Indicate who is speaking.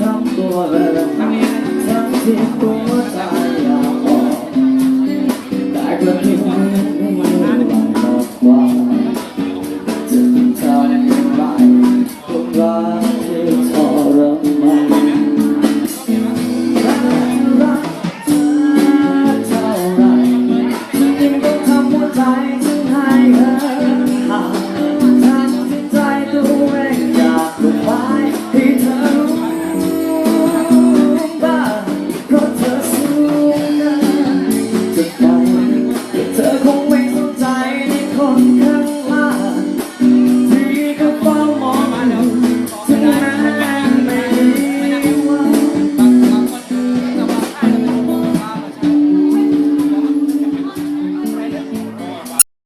Speaker 1: ทำตัวแบบทำที่ตัว con café.